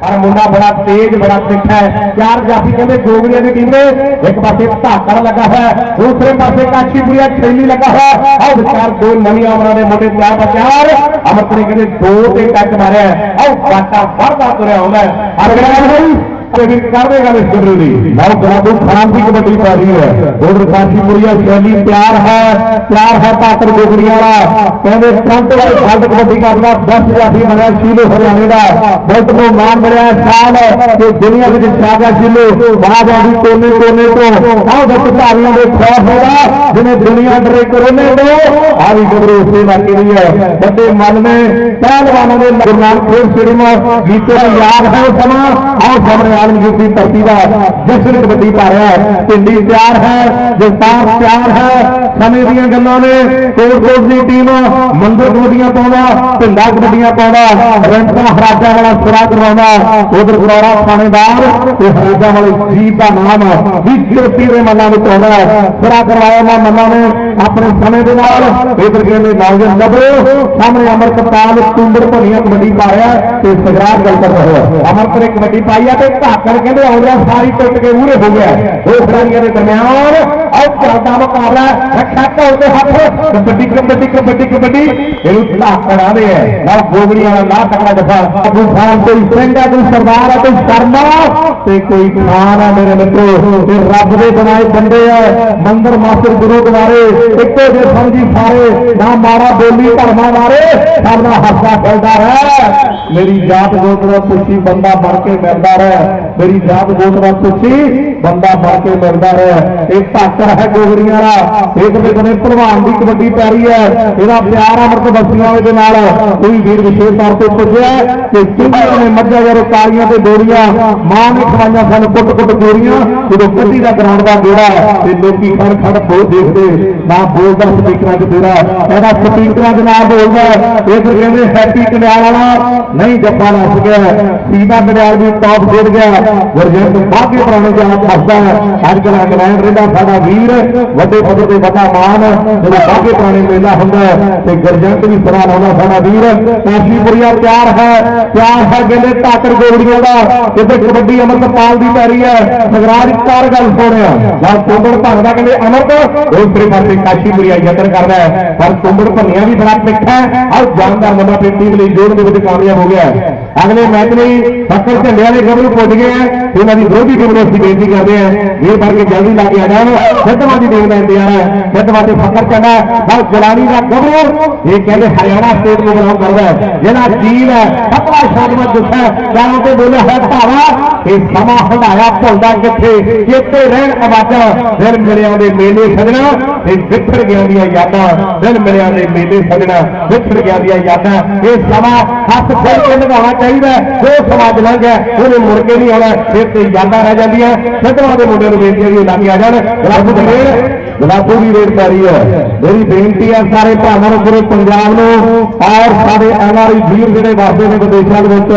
ਪਰ ਮੁੰਡਾ ਬੜਾ ਤੇਜ਼, ਬੜਾ ਤਿੱਖਾ ਹੈ ਚਾਰ ਜਾਫੀ ਕਹਿੰਦੇ ਗੋਗੜੀਆਂ ਦੇ ਟੀਮ ਇੱਕ ਪਾਸੇ ਧਾਕੜ ਲੱਗਾ ਹੋਇਆ ਦੂਸਰੇ ਪਾਸੇ ਕਾਸ਼ੀਪੁਰੀਆ ਖੇਲੀ ਲੱਗਾ ਹੋਇਆ ਹੈ। ਆਹ ਵਿਚਾਰ ਦੋ ਨਵੀਆਂ ਉਮਰਾਂ ਦੇ ਮੁੰਡੇ ਤਿਆਰ ਬਚਾਰ ਅਮਰਤ ਕਹਿੰਦੇ, ਦੋ ਤੇ ਟੱਚ ਮਾਰਿਆ ਹੈ। ਆਹ ਕਾਟਾ ਵਰਦਾ ਤੁਰਿਆ ਆਉਂਦਾ ਅਗਲਾ ਹੋਈ ਤੇ ਵੀ ਕਰ ਦੇਗਾ ਇਸ ਗੁਰੂ ਦੀ। ਲਓ ਗਰਾਬੂ ਖਾਨ ਦੀ ਕਬੱਡੀ ਪਾ ਰਹੀ ਹੈ। ਉਧਰ ਕਾਸ਼ੀਪੁਰੀਆ ਸ਼ੈਲੀ ਪਿਆਰ ਹੈ ਪਿਆਰ ਹੈ ਪਾਤਰ ਗੋਗੜੀਆਂ ਵਾਲਾ। ਕਹਿੰਦੇ ਫਰੰਟ ਵਾਲੀ ਫਰੰਟ ਕਬੱਡੀ ਕਰਦਾ 10 ਜਾਫੀ ਬਣਿਆ ਸ਼ੀਲੋ ਹਰਿਆਣੇ ਦਾ। ਬਹੁਤ ਨੂੰ ਮਾਨ ਮਿਲਿਆ ਸਾਲ ਕਿ ਦੁਨੀਆ ਵਿੱਚ ਛਾਗਾ ਸ਼ੀਲੋ। ਬਾਹਰ ਆਦੀ ਕੋਨੇ ਕੋਨੇ ਤੋਂ। ਆਹ ਦੱਸ ਧਾਰੀਆਂ ਦੇ ਖੌਫ ਹੋਗਾ ਜਿਹਨੇ ਦੁਨੀਆ ਡਰੇ ਕਰੋਨੇ ਤੋਂ। ਆ ਵੀ ਗਬਰੂ ਉਸੇ ਵਾਕੀ ਹੈ। ਵੱਡੇ ਮਨ ਨੇ, ਪਹਿਲਵਾਨਾਂ ਦੇ ਗੁਰੂ ਨਾਨਕ ਦੇਵ ਸਟੇਡੀਅਮ ਜੀਤੇ ਯਾਦ ਹੈ ਸਮਾਂ। ਆਓ ਸਾਹਮਣੇ ਆਲਮਗੀਰ ਦੀ ਧਰਤੀ ਦਾ ਜਸ਼ਨ ਕਬੱਡੀ ਪਾ ਰਿਹਾ ਹੈ, ਪਿੰਡੀ ਤਿਆਰ ਹੈ ਜਗਤਾਰ ਤਿਆਰ ਹੈ। ਸਮੇਂ ਦੀਆਂ ਗੱਲਾਂ ਨੇ। ਕੋਟਕੋਟ ਦੀ ਟੀਮ ਮੰਦਰ ਕਬੱਡੀਆਂ ਪਾਉਂਦਾ ਪਿੰਡਾ ਕਬੱਡੀਆਂ ਪਾਉਂਦਾ, ਰੈਂਟਾ ਹਰਾਜਾ ਵਾਲਾ ਸੁਰਾ ਕਰਵਾਉਂਦਾ। ਉਧਰ ਗਰੋੜਾ ਥਾਣੇਦਾਰ ਤੇ ਹਰਾਜਾ ਵਾਲੇ ਜੀਤ ਦਾ ਨਾਮ ਵੀ ਕਿਰਤੀ ਦੇ ਮਨਾਂ ਵਿੱਚ ਆਉਂਦਾ ਹੈ। ਕਰਵਾਇਆ ਨਾ ਮਨਾਂ ਨੇ ਆਪਣੇ ਸਮੇਂ ਦੇ ਨਾਲ। ਇਧਰ ਕਹਿੰਦੇ ਨੌਜਵਾਨ ਗੱਭਰੂ ਸਾਹਮਣੇ ਅਮਰਤਪਾਲ ਤੁੰਬੜ ਭਰੀਆਂ ਕਬੱਡੀ ਪਾ ਰਿਹਾ ਤੇ ਸਗਰਾਜ ਗੱਲ ਕਰ ਰਿਹਾ ਹੈ। ਨੇ ਕਬੱਡੀ ਪਾਈ ਆ ਤੇ ਧਾਕੜ ਕਹਿੰਦੇ ਆਉਂਦਾ ਸਾਰੀ ਟੁੱਟ ਕੇ ਮੂਹਰੇ ਹੋ ਗਿਆ ਉਹ ਖਿਡਾਰੀਆਂ ਦੇ ਦਰਮਿਆਨ ਆਹ ਚੱਲਦਾ ਮੁਕਾਬਲਾ ਰੱਖਾ ਢੋਲ ਦੇ ਹੱਥ ਕਬੱਡੀ ਕਬੱਡੀ ਕਬੱਡੀ ਕਬੱਡੀ ਇਹਨੂੰ ਧਾਕੜ ਆਦੇ ਹੈ ਨਾ ਗੋਗੜੀ ਵਾਲਾ ਨਾ ਤਕੜਾ ਜਫਾ ਅਬੂ ਸਿੰਘ ਹੈ ਕੋਈ ਸਰਦਾਰ ਹੈ ਕੋਈ ਸ਼ਰਮਾ ਤੇ ਕੋਈ ਖਾਨ ਹੈ ਮੇਰੇ ਮਿੱਤਰੋ ਤੇ ਰੱਬ ਦੇ ਬਣਾਏ ਬੰਦੇ ਆ ਮੰਦਰ ਮਾਸਟਰ ਗੁਰੂ ਦੁਆਰੇ ਇੱਕੋ ਜੇ ਸਮਝੀ ਸਾਰੇ ਨਾ ਮਾਰਾ ਬੋਲੀ ਧਰਮਾਂ ਮਾਰੇ ਸਭ ਦਾ ਹੱਸਾ ਖੇਲਦਾ ਰਹਿ ਮੇਰੀ ਜਾਤ ਗੋਤ ਦਾ ਪੁੱਛੀ ਬੰਦਾ ਬਣ ਕੇ ਮਿਲਦਾ ਰਹਿ ਮੇਰੀ ਜਾਤ ਗੋਤ ਦਾ ਪੁੱਛੀ ਬੰਦਾ ਬਣ ਕੇ ਮਿਲਦਾ ਰਹਿ ਇਹ ਧਾਕਰ ਹੈ ਗੋਗੜੀਆਂ ਦਾ ਇਹ ਤੇ ਬਣੇ ਭਲਵਾਨ ਦੀ ਕਬੱਡੀ ਪੈਰੀ ਹੈ। ਇਹਦਾ ਪਿਆਰ ਅਮਰਤ ਬਸੀਆਂ ਦੇ ਨਾਲ ਕੋਈ ਵੀਰ ਵਿਸ਼ੇਸ਼ ਤੌਰ ਤੇ ਪੁੱਜਿਆ ਕਿ ਸਿੰਘਾਂ ਨੇ ਮੱਝਾਂ ਜਿਹੜੇ ਕਾਲੀਆਂ ਤੇ ਗੋਰੀਆਂ ਮਾਂ ਨੇ ਖਵਾਈਆਂ ਸਾਨੂੰ ਕੁੱਟ ਕੁੱਟ ਗੋਰੀਆਂ ਜਦੋਂ ਕੱਢੀ ਦਾ ਗਰਾਊਂਡ ਦਾ ਗੇੜਾ ਤੇ ਲੋਕੀ ਖੜ ਖੜ ਬੋ ਦੇਖਦੇ ਨਾ ਬੋਲਦਾ ਸਪੀਕਰਾਂ 'ਚ ਤੇਰਾ, ਇਹਦਾ ਸਪੀਕਰਾਂ ਦੇ ਨਾਲ ਬੋਲਦਾ ਇਹ ਫਿਰ ਕਹਿੰਦੇ ਹੈਪੀ ਕਨਿਆਲ ਵਾਲਾ, ਨਹੀਂ ਜੱਫਾ ਲੱਗ ਗਿਆ ਸੀਦਾ ਕਨਿਆਲ ਵੀ ਟੌਪ ਖੇਡ ਗਿਆ ਗੁਰਜੰਤ ਬਾਗੇ ਪੁਰਾਣੇ ਜਾਨ ਫਸਦਾ ਅੱਜ ਕੱਲ੍ਹ ਇੰਗਲੈਂਡ ਰਹਿੰਦਾ ਸਾਡਾ ਵੀਰ, ਵੱਡੇ ਪੱਧਰ ਤੇ ਵੱਡਾ ਮਾਨ ਜਦੋਂ ਬਾਗੇ ਪੁਰਾਣੇ ਮੇਲਾ ਹੁੰਦਾ ਤੇ ਗੁਰਜੰਤ ਵੀ ਸਰਾ ਲਾਉਂਦਾ ਸਾਡਾ ਵੀਰ। ਕਾਸ਼ੀਪੁਰੀਆ ਪਿਆਰ ਹੈ। ਪਿਆਰ ਹੈ ਕਹਿੰਦੇ ਟਾਕਰ ਗੋਲੀਆਂ ਦਾ। ਇੱਥੇ ਕਬੱਡੀ ਅਮਰਤਪਾਲ ਦੀ ਪੈਰੀ ਹੈ। ਸਗਰਾਜ ਕਾਰ ਗੱਲ ਸੁਣਿਆ। ਜਦ ਕੁੰਬੜ ਭੰਗਦਾ ਕਹਿੰਦੇ ਅਮਰਤ ਦੂਸਰੇ ਪਾਸੇ ਕਾਸ਼ੀਪੁਰੀਆ ਯਤਨ ਕਰਦਾ ਹੈ। ਪਰ ਕੁੰਬੜ ਭੰਨਿਆ ਵੀ ਬੜਾ ਮਿੱਠਾ ਹੈ। ਔਰ ਜਾਨਦਾਰ ਮੁੰਡਾ ਆਪਣੀ ਟੀਮ ਲਈ ਜੋੜ ਦੇ ਵਿੱਚ ਕਾਮਯਾਬ ਹੋ ਗਿਆ ਹੈ। ਅਗਲੇ ਮੈਚ ਲਈ ਫੱਕਰ ਝੰਡੇ ਵਾਲੇ ਗੱਭਰੂ ਪੁੱਜ ਗਏ ਆ ਉਹਨਾਂ ਦੀ ਵਿਰੋਧੀ ਟੀਮ ਨੂੰ ਅਸੀਂ ਬੇਨਤੀ ਕਰਦੇ ਹਾਂ। ਇਹ ਵਰਗੇ ਜਲਦੀ ਲਾ ਕੇ ਆ ਜਾਣ। ਸਿੱਧਵਾਂ ਦੀ ਟੀਮ ਦਾ ਇੰਤਜ਼ਾਰ ਹੈ। ਸਿੱਧਵਾਂ ਤੇ ਫੱਕਰ ਕਹਿੰਦਾ ਬਹੁਤ ਜਲਾਨੀ ਦਾ ਗੱਭਰੂ ਇਹ ਕਹਿੰਦੇ ਹਰਿਆਣਾ ਸਟੇਟ ਨੂੰ ਬਿਲੋਂਗ ਕਰਦਾ ਜਿਹੜਾ ਜੀਲ ਹੈ ਫਤਵਾ ਸ਼ਾਦਮਤ ਦੁੱਖਾ ਜਾਨੋਂ ਤੇ ਬੋਲਿਆ ਹੈ ਭਾਵਾ ਇਹ ਸਮਾਂ ਹੰਡਾਇਆ ਭੁੱਲਦਾ ਕਿੱਥੇ? ਚੇਤੇ ਰਹਿਣ ਆਵਾਜ਼ਾਂ? ਦਿਲ ਮਿਲਿਆਂ ਦੇ ਮੇਲੇ ਸਜਣਾ। ਤੇ ਵਿਛੜ ਗਿਆ ਦੀਆਂ ਯਾਦਾਂ। ਦਿਲ ਮਿਲਿਆਂ ਦੇ ਮੇਲੇ ਸਜਣਾ। ਵਿਛੜ ਗਿਆ ਦੀਆਂ ਯਾਦਾਂ। ਇਹ ਸਮਾਂ ਹੱਥ ਖੋਲ ਕੇ ਲਗਾਉਣਾ ਚਾਹੀਦਾ ਜੋ ਸਮਾਜ ਲੰਘ ਗਿਆ ਉਹਨੇ ਮੁੜ ਕੇ ਨਹੀਂ ਆਉਣਾ। ਫਿਰ ਤੇ ਯਾਦਾਂ ਰਹਿ ਜਾਂਦੀਆਂ। ਸਿੱਧਵਾਂ ਦੇ ਮੁੰਡੇ ਨੂੰ ਬੇਨਤੀ ਹੈ ਵੀ ਲਾਗੇ ਆ ਜਾਣ। ਰੱਬ ਦੇ ਗੁਲਾਬੂ ਦੀ ਰੇਡ ਪਾਰੀ ਹੈ। ਮੇਰੀ ਬੇਨਤੀ ਹੈ ਸਾਰੇ ਭਰਾਵਾਂ ਨੂੰ ਪੂਰੇ ਪੰਜਾਬ ਨੂੰ ਔਰ ਸਾਡੇ ਐਨਆਰਆਈ ਵੀਰ ਜਿਹੜੇ ਵਸਦੇ ਨੇ ਵਿਦੇਸ਼ਾਂ ਦੇ ਵਿੱਚ,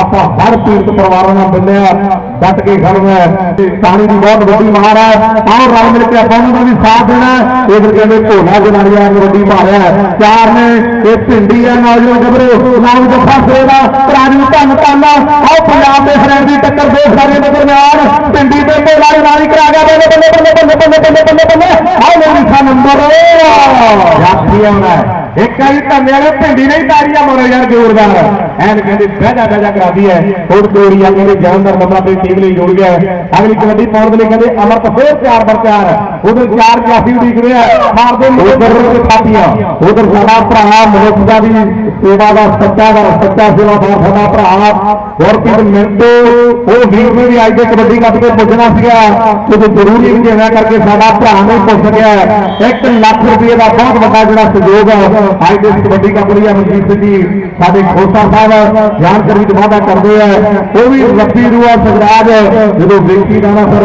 ਆਪਾਂ ਹਰ ਪੀੜਤ ਪਰਿਵਾਰਾਂ ਨਾਲ ਮਿਲਿਆ ਆ ਡਟ ਕੇ ਖੜਨਾ ਹੈ। ਪਾਣੀ ਦੀ ਬਹੁਤ ਵੱਡੀ ਮਾਰ ਹੈ। ਆਓ ਰਲ ਮਿਲ ਕੇ ਆਪਾਂ ਨੂੰ ਵੀ ਸਾਥ ਦੇਣਾ ਇਹ ਫਿਰ ਕਹਿੰਦੇ ਢੋਲਾ ਜਨਾੜੀਆਂ ਦੀ ਵੱਡੀ ਮਾਰ ਹੈ। ਚਾਰ ਨੇ ਇਹ ਭਿੰਡੀ ਹੈ, ਨੌਜਵਾਨ ਗੱਭਰੂ। ਨਾਮ ਜੱਫਾ ਸੇਵਾ ਰਾਜੂ ਧੰਨ ਧੰਨ। ਆਓ ਪੰਜਾਬ ਦੇ ਫਰੈਂਡ ਦੀ ਟੱਕਰ ਦੋ ਸਾਰੇ ਦੇ ਦਰਮਿਆਨ। ਭਿੰਡੀ ਤੇ ਢੋਲਾ ਜਨਾੜੀ ਕਰਾ ਗਿਆ। ਬੱਲੇ ਬੱਲੇ ਬੱਲੇ ਬੱਲੇ ਬੱਲੇ ਬੱਲੇ ਇੱਕ ਵਾਰੀ ਤਾਂ ਵਾਲੇ ਭਿੰਡੀ ਨਹੀਂ ਤਾਰੀ ਆ ਮਰੋ ਯਾਰ ਜ਼ੋਰਦਾਰ ਐਨ ਕਹਿੰਦੇ ਬਹਿਜਾ ਬਹਿਜਾ ਕਰਾਦੀ ਹੈ ਹੋਰ ਤੋੜੀਆ ਕਹਿੰਦੇ ਜਾਨਦਾਰ ਬੰਦਾ ਆਪਣੀ ਟੀਮ ਲਈ ਜੁੜ ਗਿਆ। ਅਗਲੀ ਕਬੱਡੀ ਪਾਉਣ ਦੇ ਲਈ ਕਹਿੰਦੇ ਅਮਰਤ ਹੋਰ ਤਿਆਰ ਬਰ ਤਿਆਰ। ਉਧਰ ਚਾਰ ਕਾਫੀ ਉਡੀਕ ਰਿਹਾ ਮਾਰਦੇ ਉਧਰ ਖਾਤੀਆਂ ਉਧਰ ਸਾਡਾ ਭਰਾ ਮਨੁੱਖ ਦਾ ਵੀ ਸੇਵਾ ਦਾ ਸੱਚਾ ਦਾ ਸੱਚਾ ਸੇਵਾਦਾਰ ਸਾਡਾ ਭਰਾ। ਗੁਰਪ੍ਰੀਤ ਮਿੰਟੋ ਉਹ ਵੀਰ ਨੇ ਵੀ ਅੱਜ ਦੇ ਕਬੱਡੀ ਕੱਪ ਤੇ ਪੁੱਜਣਾ ਸੀਗਾ। ਕਿਉਂਕਿ ਜ਼ਰੂਰੀ ਨਹੀਂ ਜਿਵੇਂ ਕਰਕੇ ਸਾਡਾ ਭਰਾ ਨਹੀਂ ਪੁੱਜ ਸਕਿਆ 1 ਲੱਖ ਰੁਪਏ ਦਾ ਬਹੁਤ ਵੱਡਾ ਜਿਹੜਾ ਸਹਿਯੋਗ ਹੈ ਅੱਜ ਦੇ ਕਬੱਡੀ ਕੱਪ ਲਈ ਮਨਜੀਤ ਸਿੰਘ ਜੀ। ਸਾਡੇ ਖੋਸਾ ਸਾਹਿਬ ਜਾਣਕਾਰੀ ਦਾ ਵਾਅਦਾ ਕਰਦੇ ਆ, ਉਹ ਵੀ ਲੱਭੀ ਰੂਆ ਸਗਰਾਜ, ਜਦੋਂ ਵੇਖੀ ਜਾਣਾ ਫਿਰ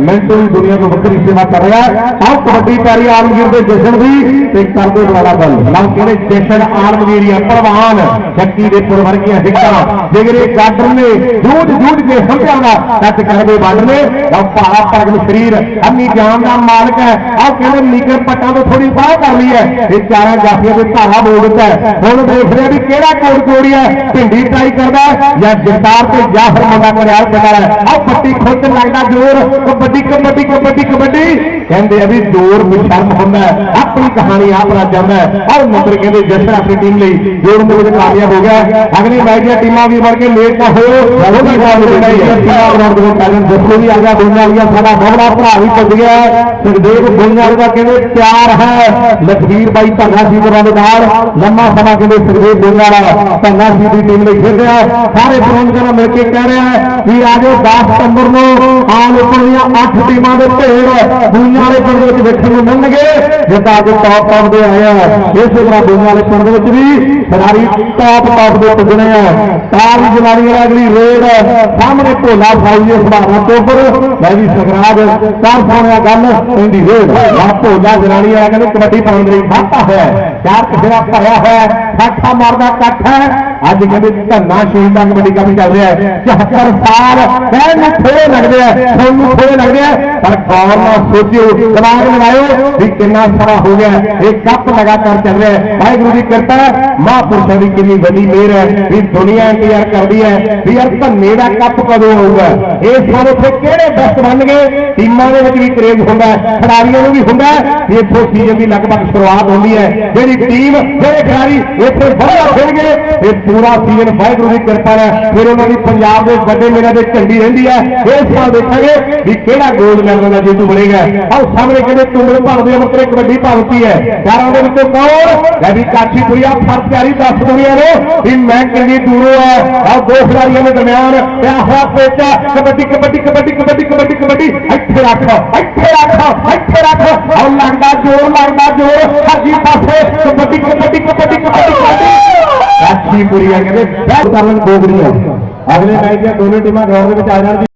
ਮਿੰਟੋ ਵੀ ਦੁਨੀਆ ਤੋਂ ਵੱਖਰੀ ਸੇਵਾ ਕਰ ਰਿਹਾ, ਆਹ ਕਬੱਡੀ ਪੈਰੀ ਆਲਮਗੀਰ ਦੇ ਜਸ਼ਨ ਦੀ, ਤੇ ਕਰਦੇ ਵਾਲਾ ਗੱਲ। ਨਾ ਕਹਿੰਦੇ ਜਸ਼ਨ ਆਲਮਗੀਰੀਆ ਪਹਿਲਵਾਨ ਸ਼ਕਤੀ ਦੇ ਪੁਰ ਵਰਗੀਆਂ ਹਿੱਕਾਂ ਜਿਗਰੇ ਗਾਡਰ ਨੇ, ਜੂਝ ਜੂਝ ਕੇ ਹੰਭਿਆਉਂਦਾ ਕੱਟ ਕਰਦੇ ਵੱਢ ਨੇ, ਲਓ ਭਾਰਾ ਪ੍ਰਗਟ ਸਰੀਰ, ਅੰਨੀ ਜਾਨ ਦਾ ਮਾਲਕ ਹੈ। ਆਹ ਕਹਿੰਦੇ ਨੀਕਰ ਪੱਟਾਂ ਤੋਂ ਥੋੜੀ ਬਾਹ ਕਰ ਲਈ ਹੈ। ਇਹ ਚਾਰਾਂ ਜਾਫੀਆਂ ਦੇ ਧਾਰਾ ਬੋਲ ਦਿੱਤਾ ਹੈ। ਹੁਣ ਦੇਖ ਰਿਹਾ ਵੀ ਕਿਹੜਾ ਕੋਟ ਕੋੜੀ ਹੈ। ਭਿੰਡੀ ਟਰਾਈ ਕਰਦਾ ਜਾਂ ਜਗਤਾਰ ਤੇ ਜਾਂ ਫਿਰ ਮੁੰਡਾ ਕਰਿਆਲ ਪੈਂਦਾ ਹੈ। ਆਹ ਪੱਟੀ ਖੁੱਚ ਲੱਗਦਾ ਜ਼ੋਰ ਕਬੱਡੀ ਕਬੱਡੀ ਕਬੱਡੀ ਕਬੱਡੀ। ਕਹਿੰਦੇ ਆ ਵੀ ਜ਼ੋਰ ਬਸ਼ਰਮ ਹੁੰਦਾ ਹੈ। ਆਪਣੀ ਕਹਾਣੀ ਆਪ ਰਚ ਜਾਂਦਾ ਹੈ। ਆਹ ਨੰਬਰ ਕਹਿੰਦੇ ਜਸਰ ਆਪਣੀ ਟੀਮ ਲਈ ਜੋੜਨ ਦੇ ਵਿੱਚ ਕਾਮਯਾਬ ਹੋ ਗਿਆ ਅਗਲੀ ਮੈਚ ਦੀਆਂ ਟੀਮਾਂ ਵੀ ਵੜ ਕੇ ਲੇਟ ਨਾ। ਹੋਇਓ ਉਹਦਾ ਗਾਲ ਦੇਣਾ ਹੀ ਹੈ। ਟੀਮਾਂ ਗਰਾਊਂਡ ਦੇ ਕਾਰਨ ਜਸਰ ਵੀ ਆ ਗਿਆ ਬੋਲਣਾ ਵਾਲੀਆ ਸਾਡਾ ਬੋਲਾ ਭਰਾ ਵੀ ਪੁੱਜ ਗਿਆ ਸੁਖਦੇਵ ਬੋਲਣਾ ਦਾ ਕਹਿੰਦੇ ਪਿਆਰ ਹੈ। ਲਖਵੀਰ ਬਾਈ ਧੰਨਾ ਸਿੰਘ ਹੋਰਾਂ ਦੇ ਨਾਲ। ਲੰਮਾ ਸਮਾਂ ਕਹਿੰਦੇ ਸੁਖਦੇਵ ਬੋਲਣਾ ਵਾਲਾ ਧੰਨਾ ਸਿੰਘ ਦੀ ਟੀਮ ਲਈ ਖੇਡ ਰਿਹਾ ਹੈ। ਸਾਰੇ ਨਾਲ ਮਿਲ ਕੇ ਕਹਿ ਰਿਹਾ ਹੈ ਵੀ ਆਜੋ 10 ਸਤੰਬਰ ਨੂੰ ਆਲ ਓਪਨ ਦੀਆਂ 8 ਟੀਮਾਂ ਦੇ ਢੇਰ। ਦੁਨੀਆ ਵਾਲੇ ਪਿੰਡ ਵਿੱਚ ਵੇਖਣ ਨੂੰ ਮਿਲਣਗੇ ਜਿੱਦਾਂ ਅੱਜ ਟੌਪ ਟੌਪ ਦੇ ਆਏ ਆ। ਇਸੇ ਤਰ੍ਹਾਂ ਦੁਨੀਆ ਵਾਲੇ ਪਿੰਡ ਵਿੱਚ ਵੀ ਖਿਡਾਰੀ ਟੌਪ ਟੌਪ ਦੇ ਪੁੱਜਣੇ ਆ। ਤਾਰ ਜਲਾਣੀ ਵਾਲਾ ਅਗਲੀ ਰੇਡ ਸਾਹਮਣੇ ਭੋਲਾ ਫਾਊ ਦੀ ਸੰਭਾਵਨਾ ਤੋਂ ਉੱਪਰ। ਮੈਂ ਵੀ ਸਗਰਾਜ ਚਾਰ ਸੋਹਣਿਆ ਗੱਲ, ਕਹਿੰਦੀ ਰੇਡ ਆ। ਭੋਲਾ ਜਲਾਣੀ ਵਾਲਾ ਕਹਿੰਦੇ ਕਬੱਡੀ ਪਾਉਣ ਦੇ ਲਈ ਵਾਧਾ ਹੋਇਆ। ਹੈ। ਚਾਰ ਕਿਸਰਾ ਭਰਿਆ ਹੋਇਆ। ਹੈ ਮਾਰਦਾ ਇਕੱਠ ਹੈ। ਅੱਜ ਕਹਿੰਦੇ ਧੰਨਾ ਸ਼ਹੀਦ ਦਾ ਕਬੱਡੀ ਕੰਮ ਚੱਲ ਰਿਹਾ ਹੈ। 74 ਸਾਲ ਕਹਿਣ ਨੂੰ ਥੋੜੇ ਲੱਗਦੇ ਆ ਤੁਹਾਨੂੰ ਥੋੜੇ ਲੱਗਦੇ ਆ ਪਰ ਗੌਰ ਨਾਲ ਸੋਚਿਓ ਦਿਮਾਗ ਲਗਾਇਓ ਵੀ ਕਿੰਨਾ ਸਮਾਂ ਹੋ ਗਿਆ ਇਹ ਕੱਪ ਲਗਾਤਾਰ ਚੱਲ ਰਿਹਾ ਹੈ। ਵਾਹਿਗੁਰੂ ਦੀ ਕਿਰਪਾ ਹੈ, ਮਹਾਂਪੁਰਸ਼ਾਂ ਦੀ ਕਿੰਨੀ ਵੱਡੀ ਮਿਹਰ ਹੈ ਵੀ ਦੁਨੀਆ ਇੰਤਜ਼ਾਰ ਕਰਦੀ ਹੈ ਵੀ ਯਾਰ ਧੰਨੇ ਦਾ ਕੱਪ ਕਦੋਂ ਆਊਗਾ। ਇਹ ਵਾਰ ਉੱਥੇ ਕਿਹੜੇ ਬੈਸਟ ਗਏ? ਟੀਮਾਂ ਦੇ ਵਿੱਚ ਵੀ ਕਰੇਜ਼ ਹੁੰਦਾ ਖਿਡਾਰੀਆਂ ਨੂੰ ਵੀ ਹੁੰਦਾ ਵੀ ਇੱਥੋਂ ਸੀਜ਼ਨ ਦੀ ਲਗਭਗ ਸ਼ੁਰੂਆਤ ਹੁੰਦੀ ਹੈ। ਜਿਹੜੀ ਟੀਮ ਜਿਹੜੇ ਖਿਡਾਰੀ ਇੱਥੇ ਵਧੀਆ ਖੇਡਣਗੇ ਇਹ ਪੂਰਾ ਸੀਜ਼ਨ ਵਾਹਿਗੁਰੂ ਦੀ ਕਿਰਪਾ ਨਾਲ ਫਿਰ ਉਹਨਾਂ ਦੀ ਪੰਜਾਬ ਦੇ ਵੱਡੇ ਮੇਲੇ ਦੇ ਝੰਡੀ ਰਹਿੰਦੀ ਹੈ। ਇਸ ਸਾਲ ਦੇਖਾਂਗੇ ਵੀ ਕਿਹੜਾ ਗੋਲਡ ਮੈਡਲ ਦਾ ਜੇਤੂ ਬਣੇਗਾ। ਆਹ ਸਾਹਮਣੇ ਕਹਿੰਦੇ ਤੁੰਗਲ ਭਾਰਤ ਦੇ ਮਤਰੇ ਕਬੱਡੀ ਭਾਰਤੀ ਹੈ। ਚਾਰਾਂ ਦੇ ਵਿੱਚੋਂ ਕੌਣ? ਲੈ ਵੀ ਕਾਠੀ ਪੁਰੀਆ ਫਰ ਪਿਆਰੀ ਦੱਸ ਦੁਨੀਆ ਨੇ ਵੀ ਮੈਂ ਕਿੰਨੀ ਦੂਰੋਂ ਹੈ ਆਹ ਦੋ ਖਿਡਾਰੀਆਂ ਦੇ ਦਰਮਿਆਨ ਪਿਆ ਹੋਇਆ ਪੇਚਾ। ਕਬੱਡੀ ਕਬੱਡੀ ਕਬੱਡੀ ਕਬੱਡੀ ਕਬੱਡੀ ਕਬੱਡੀ। ਇੱਥੇ ਰੱਖ ਇੱਥੇ ਰੱਖ ਇੱਥੇ ਰੱਖ। ਆਹ ਲੱਗਦਾ ਜੋਰ ਲੱਗਦਾ ਜੋਰ ਹਾਜੀ ਪਾਸੇ ਕਬੱਡੀ ਕਬੱਡੀ ਕਬੱਡੀ ਕਬੱਡੀ ਕਬੱਡੀ ਕਾਠੀ ਪੁਰੀਆ ਕਹਿੰਦੇ ਬੈਠ ਕਰਨ ਗੋਗੜੀਆਂ ਅਗਲੇ ਮੈਚ ਦੀਆਂ ਦੋਨੇ ਟੀਮਾਂ ਗਰਾਊਂਡ ਦੇ ਵਿੱਚ ਆ ਜਾਣ